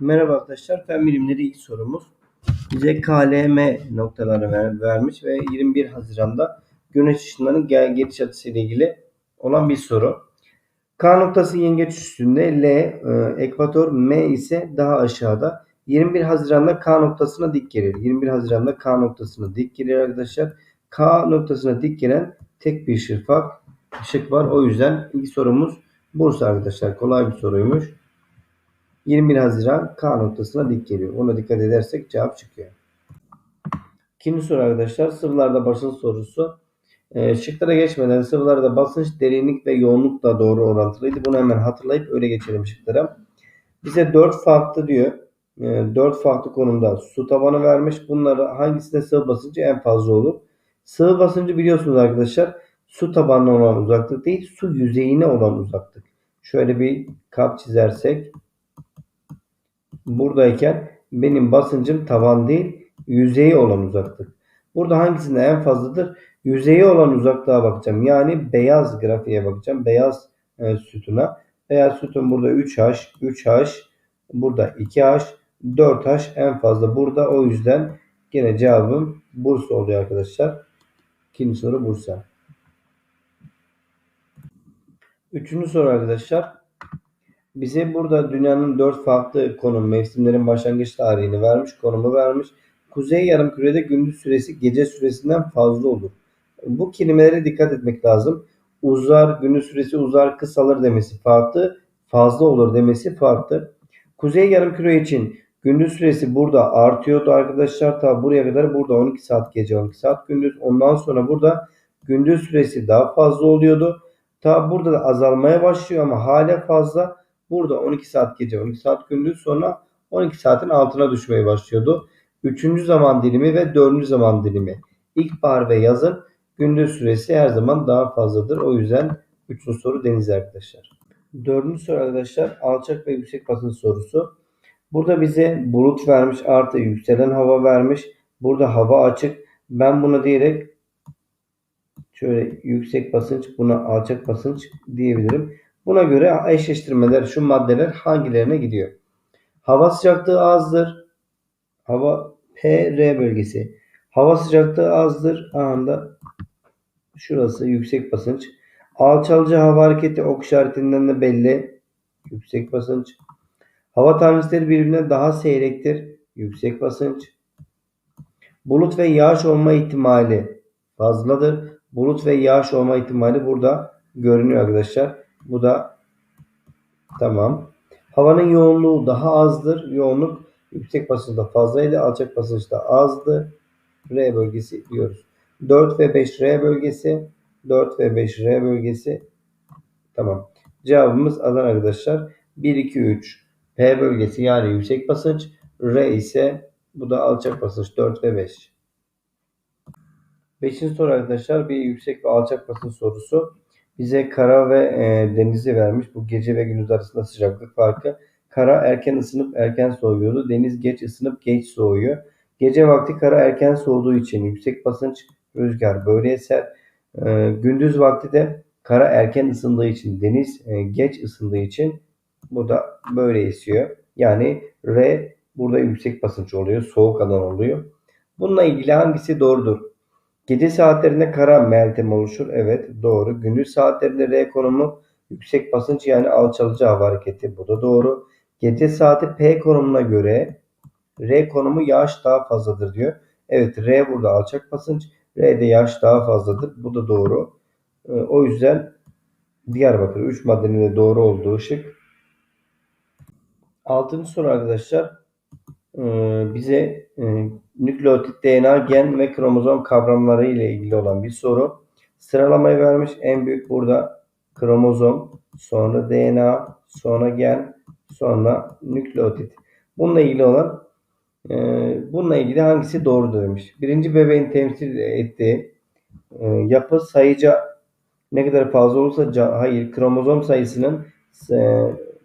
Merhaba arkadaşlar. Fen bilimleri ilk sorumuz. Bize KLM noktaları ver, vermiş ve 21 Haziran'da güneş ışınlarının gel geliş açısı ile ilgili olan bir soru. K noktası yengeç üstünde, L e, ekvator, M ise daha aşağıda. 21 Haziran'da K noktasına dik gelir. 21 Haziran'da K noktasına dik gelir arkadaşlar. K noktasına dik gelen tek bir şafak ışık var. O yüzden ilk sorumuz Bursa arkadaşlar. Kolay bir soruymuş. 21 Haziran K noktasına dik geliyor. Ona dikkat edersek cevap çıkıyor. İkinci soru arkadaşlar sıvılarda basınç sorusu. E, şıklara geçmeden sıvılarda basınç, derinlik ve yoğunlukla doğru orantılıydı. Bunu hemen hatırlayıp öyle geçelim şıklara. Bize 4 farklı diyor. E, 4 farklı konumda su tabanı vermiş. Bunları hangisinde sıvı basıncı en fazla olur? Sıvı basıncı biliyorsunuz arkadaşlar su tabanına olan uzaklık değil su yüzeyine olan uzaklık. Şöyle bir kap çizersek buradayken benim basıncım tavan değil yüzeyi olan uzaklık. Burada hangisinde en fazladır? Yüzeyi olan uzaklığa bakacağım. Yani beyaz grafiğe bakacağım. Beyaz e, sütuna. Beyaz sütun burada 3H, 3H, burada 2H, 4H en fazla burada. O yüzden gene cevabım Bursa oluyor arkadaşlar. İkinci soru Bursa. Üçüncü soru arkadaşlar. Bize burada dünyanın dört farklı konum mevsimlerin başlangıç tarihini vermiş, konumu vermiş. Kuzey yarımkürede gündüz süresi gece süresinden fazla olur. Bu kelimelere dikkat etmek lazım. Uzar, gündüz süresi uzar, kısalır demesi farklı. Fazla olur demesi farklı. Kuzey yarımküre için gündüz süresi burada artıyordu arkadaşlar. Ta buraya kadar burada 12 saat gece 12 saat gündüz. Ondan sonra burada gündüz süresi daha fazla oluyordu. Ta burada da azalmaya başlıyor ama hala fazla. Burada 12 saat gece 12 saat gündüz sonra 12 saatin altına düşmeye başlıyordu. Üçüncü zaman dilimi ve dördüncü zaman dilimi. İlkbahar ve yazın gündüz süresi her zaman daha fazladır. O yüzden üçüncü soru deniz arkadaşlar. Dördüncü soru arkadaşlar alçak ve yüksek basınç sorusu. Burada bize bulut vermiş artı yükselen hava vermiş. Burada hava açık. Ben bunu diyerek şöyle yüksek basınç buna alçak basınç diyebilirim. Buna göre eşleştirmeler şu maddeler hangilerine gidiyor? Hava sıcaklığı azdır. Hava PR bölgesi. Hava sıcaklığı azdır. Anında şurası yüksek basınç. Alçalcı hava hareketi ok işaretinden de belli. Yüksek basınç. Hava tanecikleri birbirine daha seyrektir. Yüksek basınç. Bulut ve yağış olma ihtimali fazladır. Bulut ve yağış olma ihtimali burada görünüyor arkadaşlar. Bu da tamam. Havanın yoğunluğu daha azdır. Yoğunluk yüksek basınçta fazlaydı. Alçak basınçta azdı. R bölgesi diyoruz. 4 ve 5 R bölgesi. 4 ve 5 R bölgesi. Tamam. Cevabımız Adana arkadaşlar. 1, 2, 3 P bölgesi yani yüksek basınç. R ise bu da alçak basınç 4 ve 5. Beşinci soru arkadaşlar bir yüksek ve alçak basınç sorusu. Bize kara ve e, denizi vermiş. Bu gece ve gündüz arasında sıcaklık farkı. Kara erken ısınıp erken soğuyordu. Deniz geç ısınıp geç soğuyor. Gece vakti kara erken soğuduğu için yüksek basınç rüzgar böyle eser. E, gündüz vakti de kara erken ısındığı için deniz e, geç ısındığı için bu da böyle esiyor. Yani R burada yüksek basınç oluyor. Soğuk alan oluyor. Bununla ilgili hangisi doğrudur? Gece saatlerinde kara meltem oluşur. Evet doğru. Gündüz saatlerinde R konumu yüksek basınç yani alçalıcı hava hareketi. Bu da doğru. Gece saati P konumuna göre R konumu yağış daha fazladır diyor. Evet R burada alçak basınç. R'de yağış daha fazladır. Bu da doğru. Ee, o yüzden Diyarbakır 3 maddenin de doğru olduğu şık. Altıncı soru arkadaşlar. Ee, bize e, nükleotit, DNA, gen ve kromozom kavramları ile ilgili olan bir soru. Sıralamayı vermiş. En büyük burada kromozom, sonra DNA, sonra gen, sonra nükleotit. Bununla ilgili olan e, bununla ilgili hangisi doğru demiş. Birinci bebeğin temsil ettiği e, yapı sayıca ne kadar fazla olursa hayır kromozom sayısının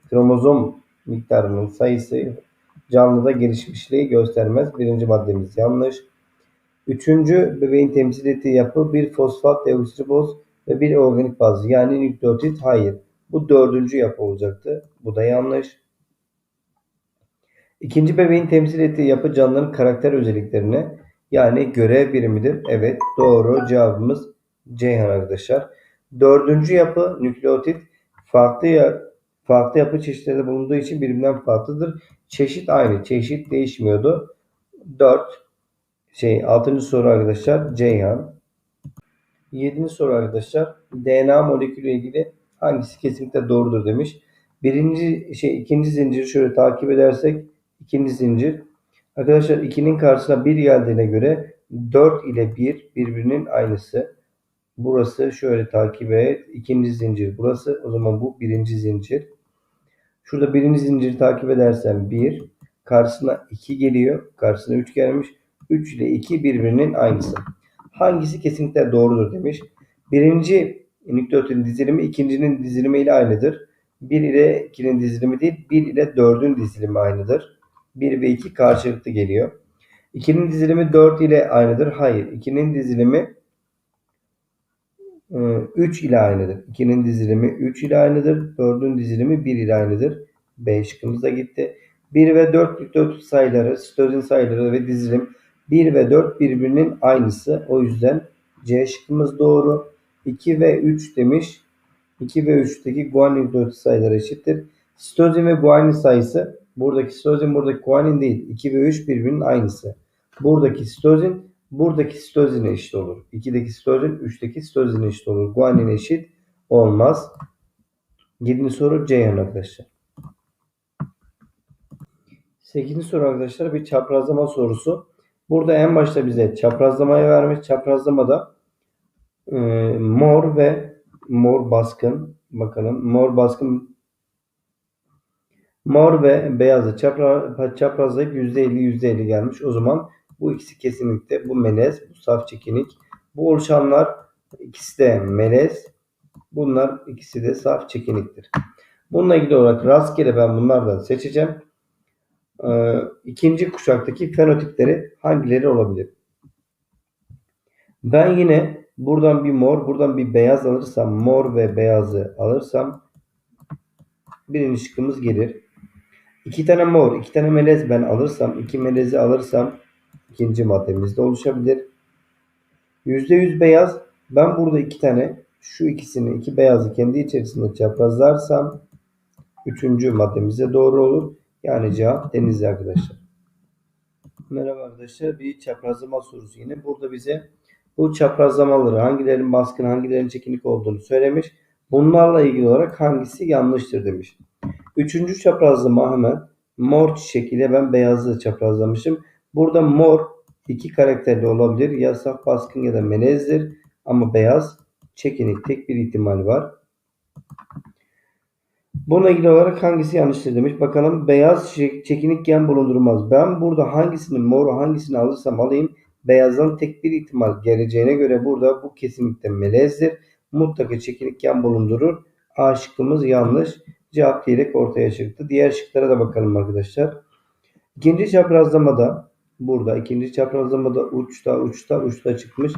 kromozom miktarının sayısı canlıda gelişmişliği göstermez. Birinci maddemiz yanlış. Üçüncü bebeğin temsil ettiği yapı bir fosfat deoksiriboz ve bir organik baz yani nükleotit hayır. Bu dördüncü yapı olacaktı. Bu da yanlış. İkinci bebeğin temsil ettiği yapı canlıların karakter özelliklerine yani görev birimidir. Evet doğru cevabımız Ceyhan arkadaşlar. Dördüncü yapı nükleotit farklı farklı yapı çeşitleri bulunduğu için birbirinden farklıdır. Çeşit aynı. Çeşit değişmiyordu. 4 şey 6. soru arkadaşlar Ceyhan. 7. soru arkadaşlar DNA molekülü ilgili hangisi kesinlikle doğrudur demiş. Birinci şey ikinci zinciri şöyle takip edersek ikinci zincir arkadaşlar 2'nin karşısına 1 geldiğine göre 4 ile 1 birbirinin aynısı. Burası şöyle takip et. İkinci zincir burası. O zaman bu birinci zincir. Şurada birinci zinciri takip edersem 1. Karşısına 2 geliyor. Karşısına 3 gelmiş. 3 ile 2 birbirinin aynısı. Hangisi kesinlikle doğrudur demiş. Birinci nükleotin dizilimi ikincinin dizilimi ile aynıdır. 1 ile 2'nin dizilimi değil 1 ile 4'ün dizilimi aynıdır. 1 ve 2 karşılıklı geliyor. 2'nin dizilimi 4 ile aynıdır. Hayır. 2'nin dizilimi 3 ile aynıdır. 2'nin dizilimi 3 ile aynıdır. 4'ün dizilimi 1 ile aynıdır. B şıkkımız da gitti. 1 ve 4 nükleotit sayıları, sitozin sayıları ve dizilim 1 ve 4 birbirinin aynısı. O yüzden C şıkkımız doğru. 2 ve 3 demiş. 2 ve 3'teki guanin nükleotit sayıları eşittir. Sitozin ve guanin sayısı buradaki sitozin buradaki guanin değil. 2 ve 3 birbirinin aynısı. Buradaki sitozin buradaki sitozine eşit olur. 2'deki sitozin 3'teki sitozine eşit olur. Guanin eşit olmaz. 7. soru Ceyhan arkadaşlar. 8. soru arkadaşlar bir çaprazlama sorusu. Burada en başta bize çaprazlamayı vermiş. Çaprazlamada e, mor ve mor baskın bakalım. Mor baskın mor ve beyazı çapra, çaprazlayıp %50 %50 gelmiş. O zaman bu ikisi kesinlikle bu melez, bu saf çekinik. Bu oluşanlar ikisi de melez. Bunlar ikisi de saf çekiniktir. Bununla ilgili olarak rastgele ben bunlardan seçeceğim. Ee, ikinci kuşaktaki fenotipleri hangileri olabilir? Ben yine buradan bir mor, buradan bir beyaz alırsam, mor ve beyazı alırsam birinci şıkkımız gelir. İki tane mor, iki tane melez ben alırsam, iki melezi alırsam ikinci maddemizde oluşabilir. %100 beyaz ben burada iki tane şu ikisini iki beyazı kendi içerisinde çaprazlarsam üçüncü maddemize doğru olur. Yani cevap denizli arkadaşlar. Merhaba arkadaşlar. Bir çaprazlama sorusu yine. Burada bize bu çaprazlamaları hangilerinin baskın hangilerinin çekinik olduğunu söylemiş. Bunlarla ilgili olarak hangisi yanlıştır demiş. Üçüncü çaprazlama hemen mor çiçek ile ben beyazı çaprazlamışım. Burada mor iki karakterli olabilir. Ya saf baskın ya da melezdir. Ama beyaz çekinik tek bir ihtimal var. Buna ilgili olarak hangisi yanlıştır demiş. Bakalım beyaz çekinik gen bulundurmaz. Ben burada hangisini mor hangisini alırsam alayım beyazdan tek bir ihtimal geleceğine göre burada bu kesinlikle melezdir. Mutlaka çekinik gen bulundurur. A şıkkımız yanlış. Cevap diyerek ortaya çıktı. Diğer şıklara da bakalım arkadaşlar. İkinci çaprazlamada burada ikinci çaprazlamada uçta uçta uçta çıkmış.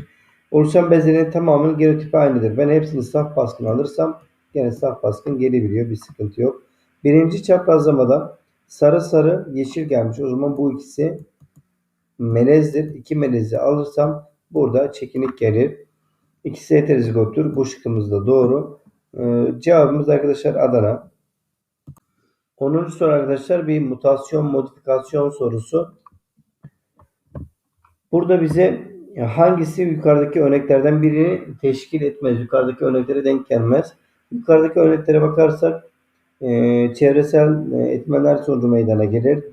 Oluşan bezlerin tamamının genotipi aynıdır. Ben hepsini saf baskın alırsam Gene saf baskın gelebiliyor. Bir sıkıntı yok. Birinci çaprazlamada sarı sarı yeşil gelmiş. O zaman bu ikisi melezdir. İki melezi alırsam burada çekinik gelir. İkisi heterozigottur. Bu şıkkımız da doğru. Ee, cevabımız arkadaşlar Adana. 10. soru arkadaşlar bir mutasyon modifikasyon sorusu. Burada bize hangisi yukarıdaki örneklerden birini teşkil etmez? Yukarıdaki örneklere denk gelmez. Yukarıdaki örneklere bakarsak e, çevresel e, etmenler sonucu meydana gelir.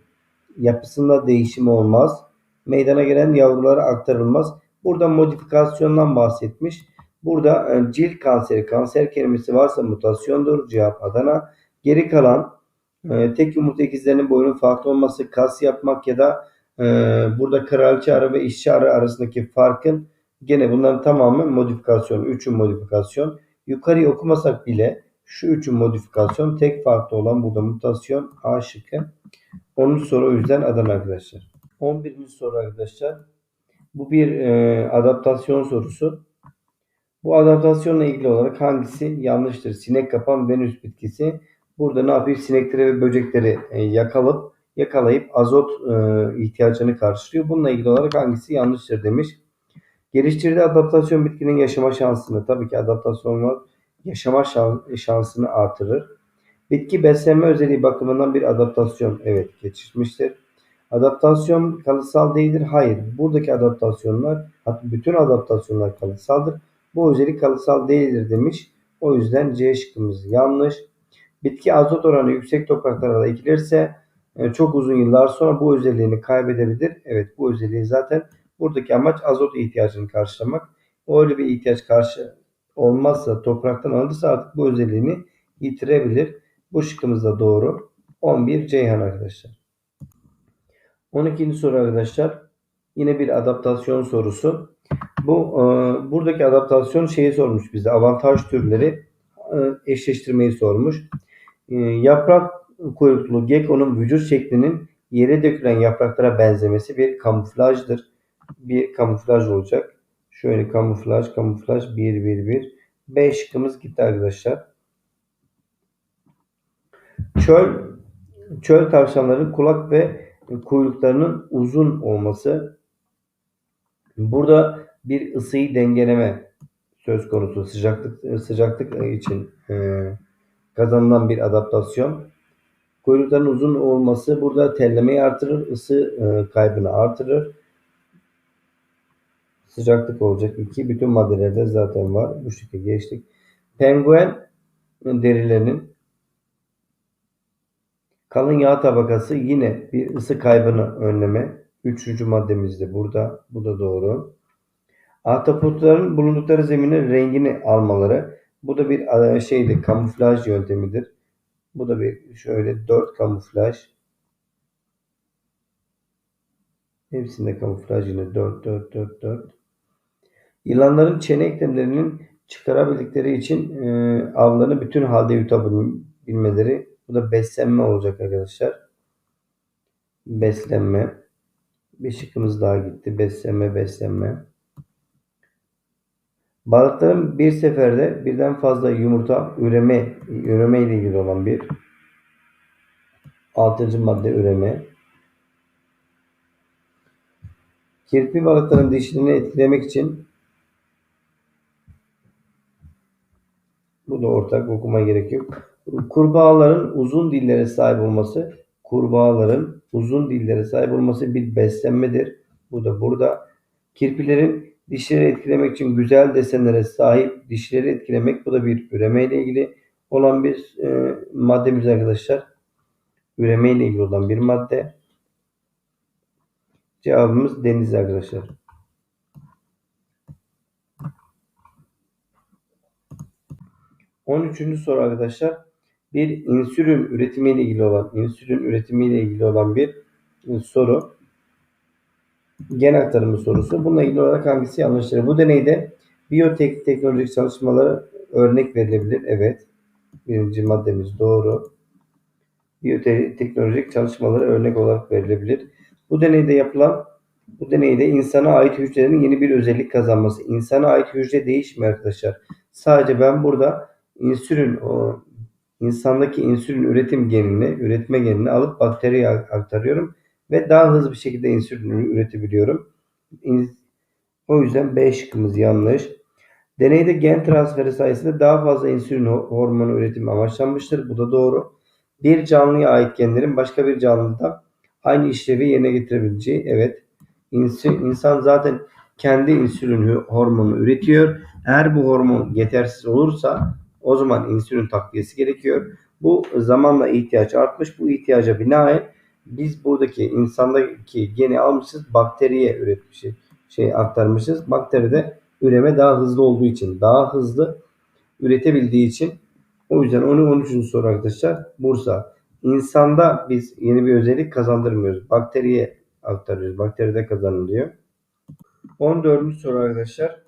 Yapısında değişim olmaz. Meydana gelen yavrulara aktarılmaz. Burada modifikasyondan bahsetmiş. Burada e, cilt kanseri, kanser kelimesi varsa mutasyondur. Cevap Adana. Geri kalan e, tek yumurta ikizlerinin boyunun farklı olması, kas yapmak ya da e, burada kraliçe arı ve işçi arı arasındaki farkın gene bunların tamamı modifikasyon. Üçü modifikasyon. Yukarıyı okumasak bile şu üçün modifikasyon tek farklı olan burada mutasyon A şıkkı. 10. soru o yüzden Adana arkadaşlar. 11. soru arkadaşlar. Bu bir e, adaptasyon sorusu. Bu adaptasyonla ilgili olarak hangisi yanlıştır? Sinek kapan Venüs bitkisi. Burada ne yapıyor? Sinekleri ve böcekleri e, yakalıp yakalayıp azot e, ihtiyacını karşılıyor. Bununla ilgili olarak hangisi yanlıştır demiş. Geliştirdiği adaptasyon bitkinin yaşama şansını tabii ki adaptasyonlar yaşama şansını artırır. Bitki beslenme özelliği bakımından bir adaptasyon evet geçirmiştir. Adaptasyon kalıtsal değildir. Hayır. Buradaki adaptasyonlar hatta bütün adaptasyonlar kalıtsaldır. Bu özellik kalıtsal değildir demiş. O yüzden C şıkkımız yanlış. Bitki azot oranı yüksek topraklarda ekilirse çok uzun yıllar sonra bu özelliğini kaybedebilir. Evet bu özelliği zaten buradaki amaç azot ihtiyacını karşılamak. Öyle bir ihtiyaç karşı olmazsa topraktan alırsa artık bu özelliğini yitirebilir. Bu şıkkımız da doğru. 11 Ceyhan arkadaşlar. 12. soru arkadaşlar. Yine bir adaptasyon sorusu. Bu e, buradaki adaptasyon şeyi sormuş bize. Avantaj türleri e, eşleştirmeyi sormuş. E, yaprak kuyruklu gekonun vücut şeklinin yere dökülen yapraklara benzemesi bir kamuflajdır. Bir kamuflaj olacak. Şöyle kamuflaj, kamuflaj 1 1 1. 5 şıkkımız gitti arkadaşlar. Çöl çöl tavşanların kulak ve kuyruklarının uzun olması. Burada bir ısıyı dengeleme söz konusu sıcaklık sıcaklık için e, kazanılan bir adaptasyon. Kuyrukların uzun olması burada terlemeyi artırır, ısı e, kaybını artırır. Sıcaklık olacak iki. Bütün maddelerde zaten var. Bu şekilde geçtik. Penguen derilerinin kalın yağ tabakası yine bir ısı kaybını önleme. Üçüncü maddemiz de burada. Bu da doğru. Ahtapotların bulundukları zeminin rengini almaları. Bu da bir e, şeydi kamuflaj yöntemidir. Bu da bir şöyle dört kamuflaj. Hepsinde kamuflaj yine 4 4 4 4. Yılanların çene eklemlerinin çıkarabildikleri için e, avlarını bütün halde yutabilmeleri. Bu da beslenme olacak arkadaşlar. Beslenme. Bir şıkkımız daha gitti. Beslenme, beslenme. Balıkların bir seferde birden fazla yumurta üreme, üreme ile ilgili olan bir altıncı madde üreme. Kirpi balıkların dişlerini etkilemek için bu da ortak okuma gerek yok. Kurbağaların uzun dillere sahip olması, kurbağaların uzun dillere sahip olması bir beslenmedir. Bu da burada. Kirpilerin dişleri etkilemek için güzel desenlere sahip dişleri etkilemek bu da bir üreme ile ilgili olan bir e, maddemiz arkadaşlar. Üreme ile ilgili olan bir madde. Cevabımız deniz arkadaşlar. On üçüncü soru arkadaşlar. Bir insülin üretimi ile ilgili olan insülin üretimi ile ilgili olan bir soru. Gen aktarımı sorusu. Bununla ilgili olarak hangisi yanlıştır? Bu deneyde biyotek teknolojik örnek verilebilir. Evet. Birinci maddemiz doğru. Biyoteknolojik çalışmaları örnek olarak verilebilir. Bu deneyde yapılan bu deneyde insana ait hücrelerin yeni bir özellik kazanması. İnsana ait hücre değişmiyor arkadaşlar. Sadece ben burada insülin o insandaki insülin üretim genini, üretme genini alıp bakteriye aktarıyorum ve daha hızlı bir şekilde insülin üretebiliyorum. O yüzden B şıkkımız yanlış. Deneyde gen transferi sayesinde daha fazla insülin hormonu üretimi amaçlanmıştır. Bu da doğru. Bir canlıya ait genlerin başka bir canlıda aynı işlevi yerine getirebileceği. Evet. İnsan zaten kendi insülin hormonu üretiyor. Eğer bu hormon yetersiz olursa o zaman insülin takviyesi gerekiyor. Bu zamanla ihtiyaç artmış. Bu ihtiyaca binaen biz buradaki insandaki geni almışız, bakteriye üretmişiz, şey aktarmışız. Bakteride üreme daha hızlı olduğu için, daha hızlı üretebildiği için o yüzden onu 13. soru arkadaşlar. Bursa. İnsanda biz yeni bir özellik kazandırmıyoruz. Bakteriye aktarıyoruz. Bakteride kazanılıyor. 14. soru arkadaşlar.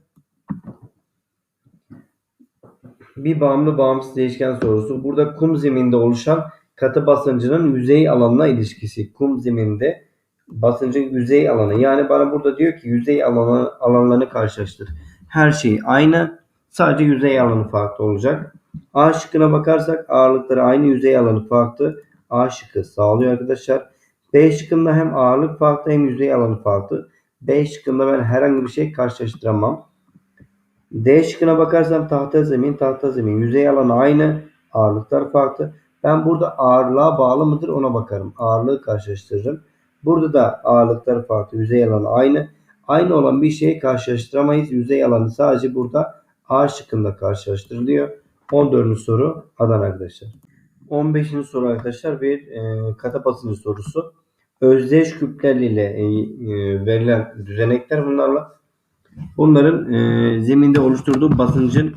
Bir bağımlı bağımsız değişken sorusu. Burada kum zeminde oluşan katı basıncının yüzey alanına ilişkisi. Kum zeminde basıncın yüzey alanı. Yani bana burada diyor ki yüzey alanı alanlarını karşılaştır. Her şey aynı. Sadece yüzey alanı farklı olacak. A şıkkına bakarsak ağırlıkları aynı yüzey alanı farklı. A şıkkı sağlıyor arkadaşlar. B şıkkında hem ağırlık farklı hem yüzey alanı farklı. B şıkkında ben herhangi bir şey karşılaştıramam. D şıkkına bakarsam tahta zemin, tahta zemin. Yüzey alanı aynı, ağırlıklar farklı. Ben burada ağırlığa bağlı mıdır ona bakarım. Ağırlığı karşılaştırırım. Burada da ağırlıklar farklı, yüzey alanı aynı. Aynı olan bir şeyi karşılaştıramayız. Yüzey alanı sadece burada A şıkkında karşılaştırılıyor. 14. soru Adana arkadaşlar. 15. soru arkadaşlar bir e, kata sorusu. Özdeş küpler ile e, e, verilen düzenekler bunlarla bunların e, zeminde oluşturduğu basıncın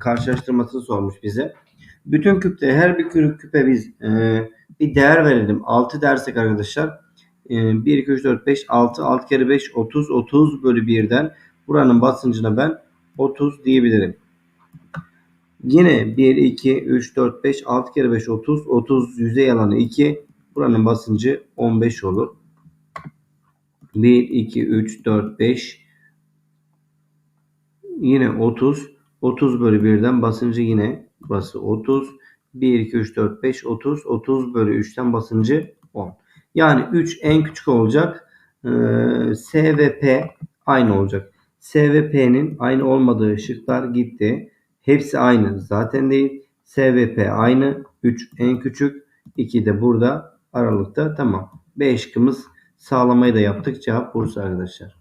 karşılaştırmasını sormuş bize. Bütün küpte her bir küpe biz e, bir değer verelim. 6 dersek arkadaşlar e, 1, 2, 3, 4, 5, 6, 6 kere 5, 30, 30 bölü 1'den buranın basıncına ben 30 diyebilirim. Yine 1, 2, 3, 4, 5, 6 kere 5, 30, 30 yüzey alanı 2, buranın basıncı 15 olur. 1, 2, 3, 4, 5, yine 30, 30 bölü 1'den basıncı yine burası 30. 1, 2, 3, 4, 5, 30. 30 bölü 3'ten basıncı 10. Yani 3 en küçük olacak. Ee, S ve P aynı olacak. S ve P'nin aynı olmadığı şıklar gitti. Hepsi aynı zaten değil. S ve P aynı. 3 en küçük. 2 de burada aralıkta. Tamam. B şıkkımız sağlamayı da yaptık. Cevap Bursa arkadaşlar.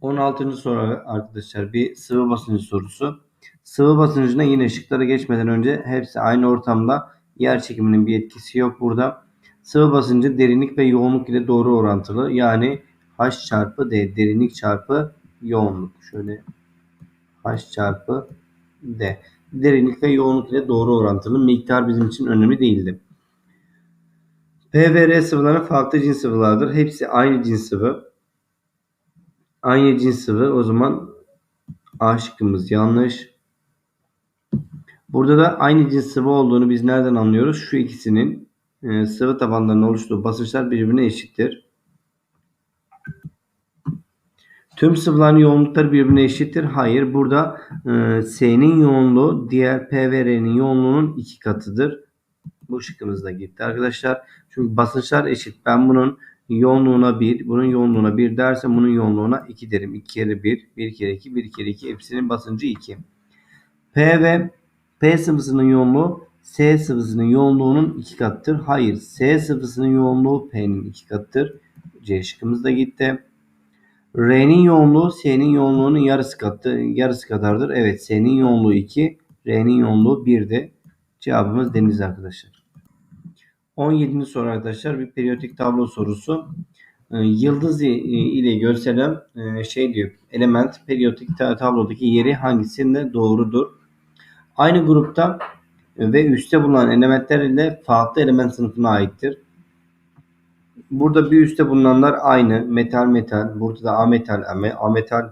16. soru arkadaşlar bir sıvı basıncı sorusu. Sıvı basıncına yine ışıklara geçmeden önce hepsi aynı ortamda yer çekiminin bir etkisi yok burada. Sıvı basıncı derinlik ve yoğunluk ile doğru orantılı. Yani H çarpı D derinlik çarpı yoğunluk. Şöyle H çarpı D. Derinlik ve yoğunluk ile doğru orantılı. Miktar bizim için önemli değildi. P ve R sıvıları farklı cins sıvılardır. Hepsi aynı cins sıvı. Aynı cins sıvı. O zaman A şıkkımız yanlış. Burada da aynı cins sıvı olduğunu biz nereden anlıyoruz? Şu ikisinin e, sıvı tabanlarının oluştuğu basınçlar birbirine eşittir. Tüm sıvıların yoğunlukları birbirine eşittir. Hayır. Burada e, S'nin yoğunluğu diğer P ve R'nin yoğunluğunun iki katıdır. Bu şıkkımız da gitti arkadaşlar. Çünkü basınçlar eşit. Ben bunun yoğunluğuna 1, bunun yoğunluğuna 1 dersem bunun yoğunluğuna 2 derim. 2 kere 1, 1 kere 2, 1 kere 2 hepsinin basıncı 2. P ve P sıvısının yoğunluğu S sıvısının yoğunluğunun 2 katıdır. Hayır. S sıvısının yoğunluğu P'nin 2 katıdır. C şıkkımız da gitti. R'nin yoğunluğu S'nin yoğunluğunun yarısı katı, yarısı kadardır. Evet S'nin yoğunluğu 2, R'nin yoğunluğu 1'di. Cevabımız deniz arkadaşlar. 17. soru arkadaşlar bir periyodik tablo sorusu. Ee, yıldız ile gösterilen e, şey diyor. Element periyodik tablodaki yeri hangisinde doğrudur? Aynı grupta ve üstte bulunan elementler ile farklı element sınıfına aittir. Burada bir üstte bulunanlar aynı. Metal metal. Burada da ametal ametal.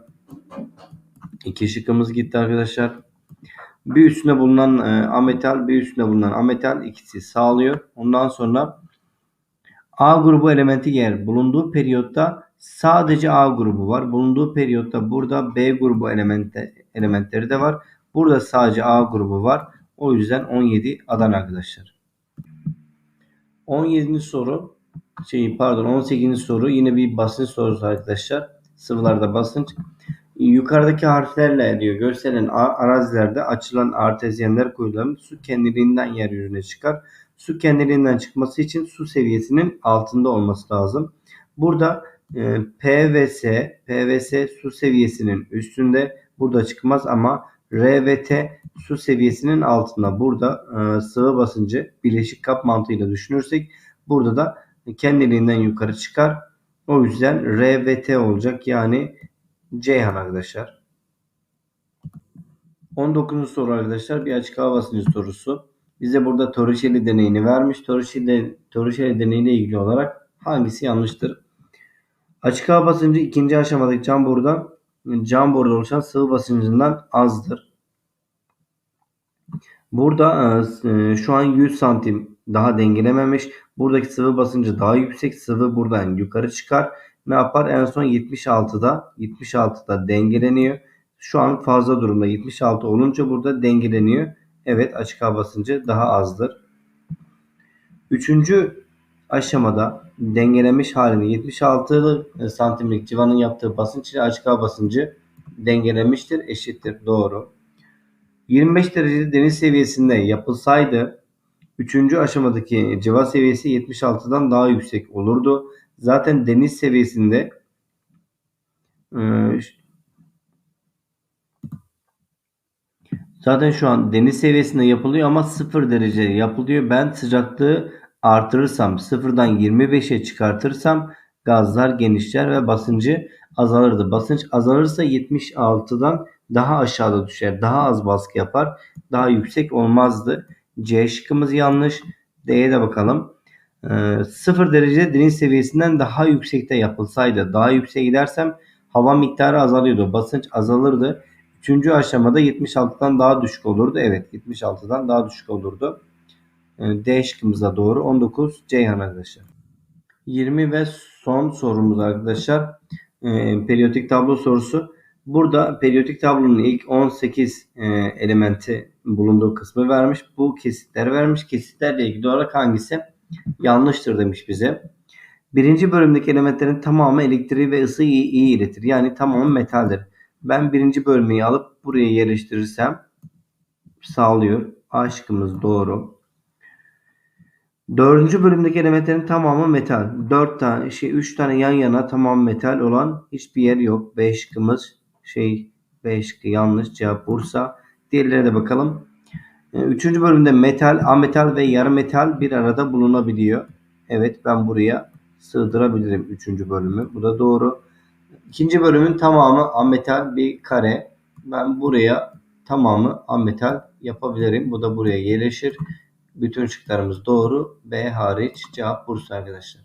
İki şıkkımız gitti arkadaşlar. Bir üstüne bulunan e, ametal, bir üstüne bulunan ametal ikisi sağlıyor. Ondan sonra A grubu elementi yer bulunduğu periyotta sadece A grubu var. Bulunduğu periyotta burada B grubu elemente, elementleri de var. Burada sadece A grubu var. O yüzden 17 Adana arkadaşlar. 17. soru şey pardon 18. soru yine bir basınç sorusu arkadaşlar. Sıvılarda basınç. Yukarıdaki harflerle diyor gösterilen arazilerde açılan artezyenler kuyuların su kendiliğinden yeryüzüne çıkar. Su kendiliğinden çıkması için su seviyesinin altında olması lazım. Burada e, P ve S, P ve S su seviyesinin üstünde burada çıkmaz ama R ve T su seviyesinin altında. Burada e, sıvı basıncı bileşik kap mantığıyla düşünürsek burada da kendiliğinden yukarı çıkar. O yüzden R ve T olacak. Yani Ceyhan arkadaşlar. 19. soru arkadaşlar bir açık hava basıncı sorusu. Bize burada Torricelli deneyini vermiş. Torricelli, Torricelli deneyiyle ilgili olarak hangisi yanlıştır? Açık hava basıncı ikinci aşamadaki cam borudan cam boruda oluşan sıvı basıncından azdır. Burada e, şu an 100 santim daha dengelememiş. Buradaki sıvı basıncı daha yüksek. Sıvı buradan yukarı çıkar. Ne yapar? En son 76'da 76'da dengeleniyor. Şu an fazla durumda 76 olunca burada dengeleniyor. Evet açık hava basıncı daha azdır. Üçüncü aşamada dengelemiş halini 76 santimlik civanın yaptığı basınç ile açık hava basıncı dengelemiştir, eşittir. Doğru. 25 derecede deniz seviyesinde yapılsaydı 3. aşamadaki civa seviyesi 76'dan daha yüksek olurdu. Zaten deniz seviyesinde e, zaten şu an deniz seviyesinde yapılıyor ama 0 derece yapılıyor. Ben sıcaklığı artırırsam 0'dan 25'e çıkartırsam gazlar genişler ve basıncı azalırdı. Basınç azalırsa 76'dan daha aşağıda düşer. Daha az baskı yapar. Daha yüksek olmazdı. C şıkkımız yanlış. D'ye de bakalım. Ee, 0 derece deniz seviyesinden daha yüksekte yapılsaydı, daha yükseğe gidersem hava miktarı azalıyordu. Basınç azalırdı. Üçüncü aşamada 76'dan daha düşük olurdu. Evet 76'dan daha düşük olurdu. Ee, D şıkkımız da doğru. 19 Ceyhan arkadaşlar. 20 ve son sorumuz arkadaşlar. Ee, periyodik tablo sorusu. Burada periyodik tablonun ilk 18 e, elementi bulunduğu kısmı vermiş. Bu kesitler vermiş. Kesitlerle ilgili olarak hangisi yanlıştır demiş bize. Birinci bölümdeki elementlerin tamamı elektriği ve ısıyı iyi, iyi iletir. Yani tamamı metaldir. Ben birinci bölmeyi alıp buraya yerleştirirsem sağlıyor. A şıkkımız doğru. Dördüncü bölümdeki elementlerin tamamı metal. Dört tane, şey, üç tane yan yana tamam metal olan hiçbir yer yok. B şıkkımız şey B şıkkı yanlış. Cevap Bursa. Diğerlerine de bakalım. Ee, Üçüncü bölümde metal, ametal ve yarı metal bir arada bulunabiliyor. Evet ben buraya sığdırabilirim üçüncü bölümü. Bu da doğru. İkinci bölümün tamamı ametal bir kare. Ben buraya tamamı ametal yapabilirim. Bu da buraya yerleşir. Bütün şıklarımız doğru. B hariç cevap Bursa arkadaşlar.